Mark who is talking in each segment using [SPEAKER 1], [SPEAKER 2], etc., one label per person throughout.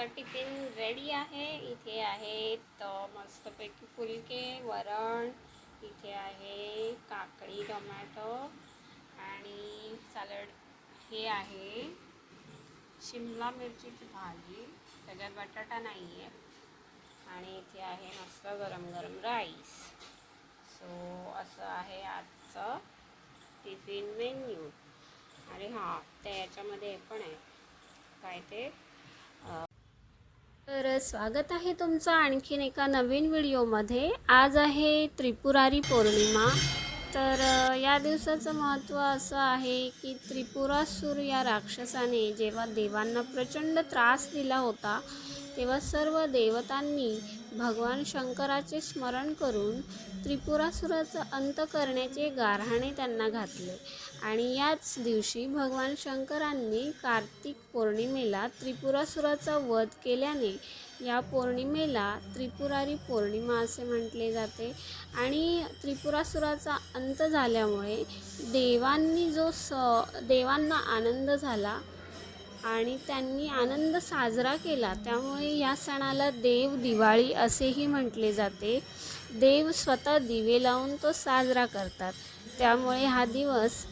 [SPEAKER 1] आमचा tiffin ready आहे? इथे आहेत मस्तपैकी फुलके वरण इथे आहे काकडी टोमॅटो आणि सॅलड. हे आहे शिमला मिरचीची भाजी. त्याच्यात बटाटा नाही आहे आणि इथे आहे मस्त गरम गरम राईस. सो असं आहे आजचं टिफिन मेन्यू. अरे हां ते याच्यामध्ये हे पण आहे. काय ते? स्वागत आहे तुमचं आणखीन एका नवीन व्हिडिओमध्ये. आज आहे त्रिपुरारी पौर्णिमा. तर या दिवसाचं महत्त्व असं आहे की त्रिपुरासूर या राक्षसाने जेव्हा देवांना प्रचंड त्रास दिला होता तेव्हा सर्व देवतांनी भगवान शंकराचे स्मरण करून त्रिपुरासुराचा अंत करण्याचे गारहाणे त्यांना घातले. आणि याच दिवशी भगवान शंकरांनी कार्तिक पौर्णिमेला त्रिपुरासुराचा वध केल्याने या पौर्णिमेला त्रिपुरारी पौर्णिमा असे म्हटले जाते. आणि त्रिपुरासुराचा अंत झाल्यामुळे देवांनी जो स देवांना आनंद झाला आणि त्यांनी आनंद साजरा केला. त्यामुळे या सणाला देव दिवाळी असेही म्हटले जाते. देव स्वतः दिवे लावून तो साजरा करतात. त्यामुळे हा दिवस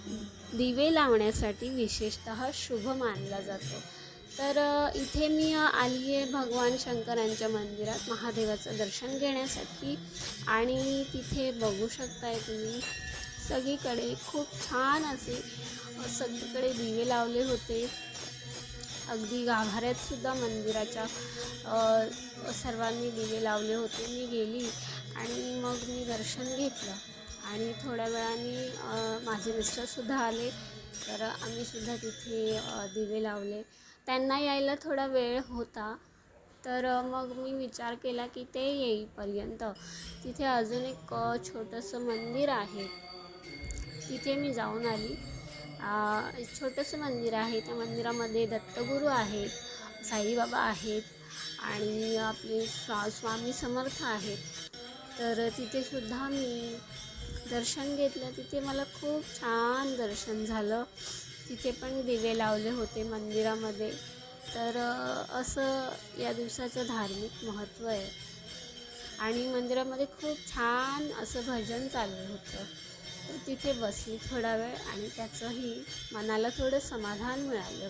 [SPEAKER 1] दिवे लावण्यासाठी विशेषतः शुभ मानला जातो. तर इथे मी आली आहे भगवान शंकरांच्या मंदिरात महादेवाचं दर्शन घेण्यासाठी. आणि तिथे बघू शकताय तुम्ही सगळीकडे खूप छान असे सगळीकडे दिवे लावले होते. अगदी गाभाऱ्यात सुद्धा मंदिराच्या सर्वांनी दिवे लावले होते. मी गेली आणि मग मी दर्शन घेतलं आणि थोड्या वेळाने माझे मिस्टरसुद्धा आले. तर आम्हीसुद्धा तिथे दिवे लावले. त्यांना यायला थोडा वेळ होता. तर मग मी विचार केला की ते येईपर्यंत. तिथे अजून एक छोटंसं मंदिर आहे. तिथे मी जाऊन आली. छोटंसं मंदिर आहे. त्या मंदिरामध्ये दत्तगुरू आहेत साईबाबा आहेत आणि आपले स्वा स्वामी समर्थ आहेत. तर तिथेसुद्धा मी दर्शन घेतलं. तिथे मला खूप छान दर्शन झालं. तिथे पण दिवे लावले होते मंदिरामध्ये. तर असं या दिवसाचं धार्मिक महत्त्व आहे. आणि मंदिरामध्ये खूप छान असं भजन चालू होतं. तिथे बसली थोडा वेळ आणि त्याचंही मनाला थोडं समाधान मिळालं.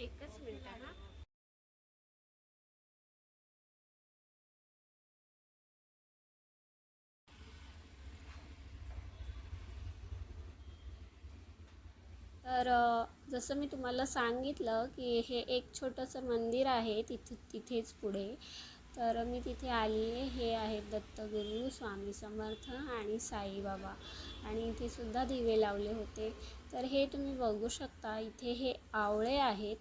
[SPEAKER 1] एकच मिनिट हा. तर जसं मी तुम्हाला सांगितलं की हे एक छोटंसं मंदिर आहे तिथे तिथेच पुढे. तर मी तिथे आली आहे. हे आहेत दत्तगुरू स्वामी समर्थ आणि साईबाबा. आणि इथे सुद्धा दिवे लावले होते. तर हे तुम्ही बघू शकता इथे हे आवळे आहेत.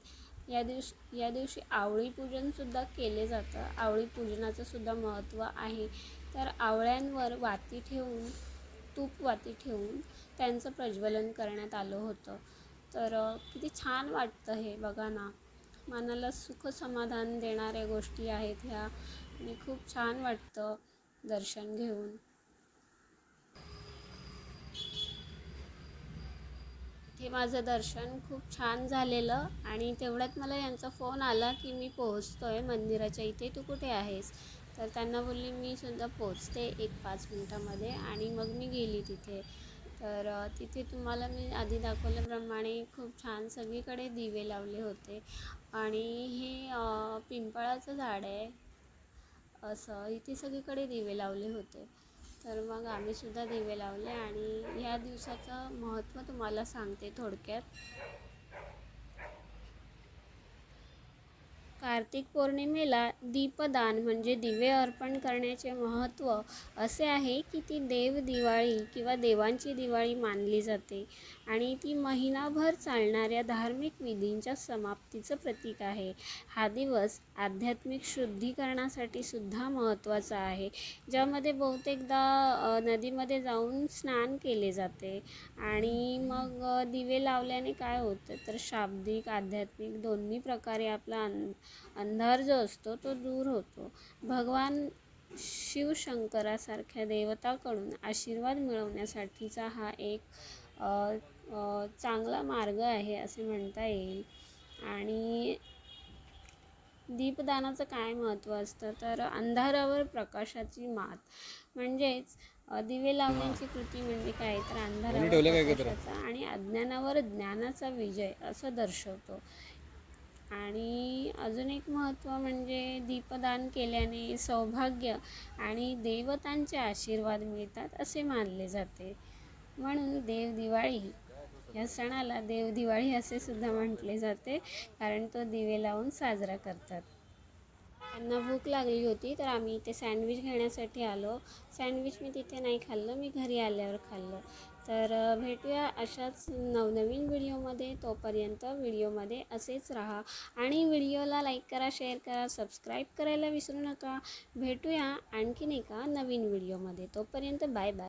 [SPEAKER 1] या दिवशी या दिवशी आवळी पूजनसुद्धा केले जातं. आवळी पूजनाचंसुद्धा महत्त्व आहे. तर आवळ्यांवर वाती ठेवून तूप वाती ठेवून त्यांचं प्रज्वलन करण्यात आलं होतं. तर किती छान वाटतं हे बघा ना. मनाला सुख समाधान देणाऱ्या गोष्टी आहेत ह्या. आणि खूप छान वाटतं दर्शन घेऊन. हे माझं दर्शन खूप छान झालेलं आणि तेवढ्यात मला यांचा फोन आला की मी पोहोचतो आहे मंदिराच्या इथे. तू कुठे आहेस? तर त्यांना बोलली मी सुद्धा पोचते एक पाच मिनटामध्ये आणि मग मी गेली तिथे. तर तिथे तुम्हाला मी आधी दाखवल्याप्रमाणे खूप छान सगळीकडे दिवे लावले होते. आणि हे पिंपळाचं झाड आहे. असं इथे सगळीकडे दिवे लावले होते. तर मग आम्हीसुद्धा दिवे लावले आणि ह्या दिवसाचं महत्त्व तुम्हाला सांगते थोडक्यात. कार्तिक पौर्णिमेला दीपदान म्हणजे दिवे अर्पण करण्याचे महत्त्व असे आहे की ती देव दिवाळी किंवा देवांची दिवाळी मानली जाते. आणि ती महिनाभर चालणाऱ्या धार्मिक विधींच्या समाप्तीचं प्रतीक आहे. हा दिवस आध्यात्मिक शुद्धीकरणासाठी सुद्धा महत्त्वाचा आहे ज्यामध्ये बहुतेकदा नदीमध्ये जाऊन स्नान केले जाते आणि मग दिवे लावल्याने काय होतं तर शाब्दिक आध्यात्मिक दोन्ही प्रकारे आपला अं अंधार जो असतो तो दूर होतो. भगवान शिवशंकरासारख्या देवताकडून आशीर्वाद मिळवण्यासाठीचा हा एक चांगला मार्ग आहे असे म्हणता येईल. आणि दीपदानाचं काय महत्त्व असतं? तर अंधारावर प्रकाशाची मात. म्हणजेच दिवे लावण्याची कृती म्हणजे काय? तर? प्रकाशाचा आणि अज्ञानावर ज्ञानाचा विजय असं दर्शवतो. आणि अजून एक महत्त्व म्हणजे दीपदान केल्याने सौभाग्य आणि देवतांचे आशीर्वाद मिळतात असे मानले जाते. म्हणून देव दिवाळी या सणाला देव दिवाळी असे सुद्धा म्हटले जाते कारण तो दिवे लावून साजरा करतात. त्यांना भूक लागली होती तर आम्ही इथे सँडविच घेण्यासाठी आलो. सँडविच मी तिथे नाही खाल्लं मी घरी आल्यावर खाल्लं. तर भेटूया अशाच नवनवीन व्हिडिओमध्ये. तोपर्यंत व्हिडिओमध्ये असेच राहा. आणि व्हिडिओला लाईक करा शेअर करा सबस्क्राईब करायला विसरू नका. भेटूया आणखीन एका नवीन व्हिडिओमध्ये. तोपर्यंत बाय बाय